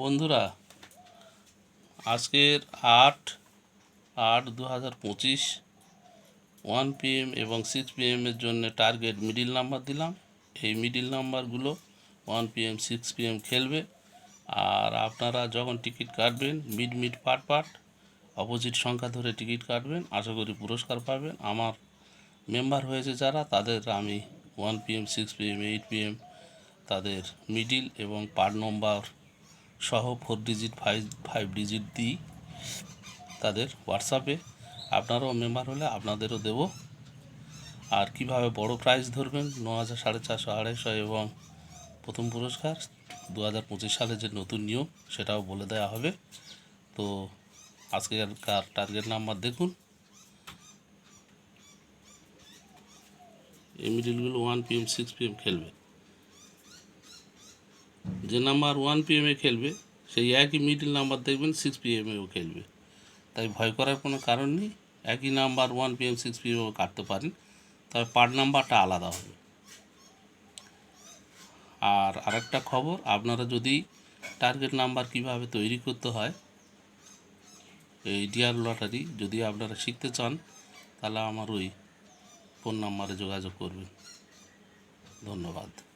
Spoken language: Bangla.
বন্ধুরা, আজকের আট আট দু হাজার পঁচিশ ওয়ান পিএম এবং সিক্স পিএমের জন্য টার্গেট মিডিল নাম্বার দিলাম। এই মিডিল নাম্বারগুলো ওয়ান পিএম সিক্স পিএম খেলবে। আর আপনারা যখন টিকিট কাটবেন mid mid part part opposite সংখ্যা ধরে টিকিট কাটবেন, আশা করি পুরস্কার পাবেন। আমার মেম্বার হয়েছে যারা, তাদের আমি one PM six PM eight PM তাদের মিডিল এবং পার্ট নম্বর সহ four digit five five digit দিই তাদের হোয়াটসঅ্যাপে আপনারাও মেম্বার হলে আপনাদেরও দেবো। আর কীভাবে বড় প্রাইজ ধরবেন? ন হাজার সাড়ে চারশো আড়াইশো এবং প্রথম পুরস্কার দু হাজার পঁচিশ সালে যে নতুন নিয়ম, সেটাও বলে দেওয়া হবে। তো আজকেরকার টার্গেট নাম্বার দেখুন। এই মিডিলগুলো ওয়ান পিএম সিক্স পিএম খেলবে। যে নাম্বার ওয়ান পি পিএমে খেলবে, সেই একই মিডিল নাম্বার দেখবেন সিক্স পি পিএমেও খেলবে। তাই ভয় করার কোনো কারণ নেই, একই নাম্বার ওয়ান পিএম সিক্স পিএমও কাটতে পারেন। তবে পার নাম্বারটা আলাদা হবে। আর আরেকটা খবর, আপনারা যদি টার্গেট নাম্বার কীভাবে তৈরি করতে হয়, এই ডিয়ার লটারি যদি আপনারা শিখতে চান, তাহলে আমার ওই ফোন নাম্বারে যোগাযোগ করবেন। ধন্যবাদ।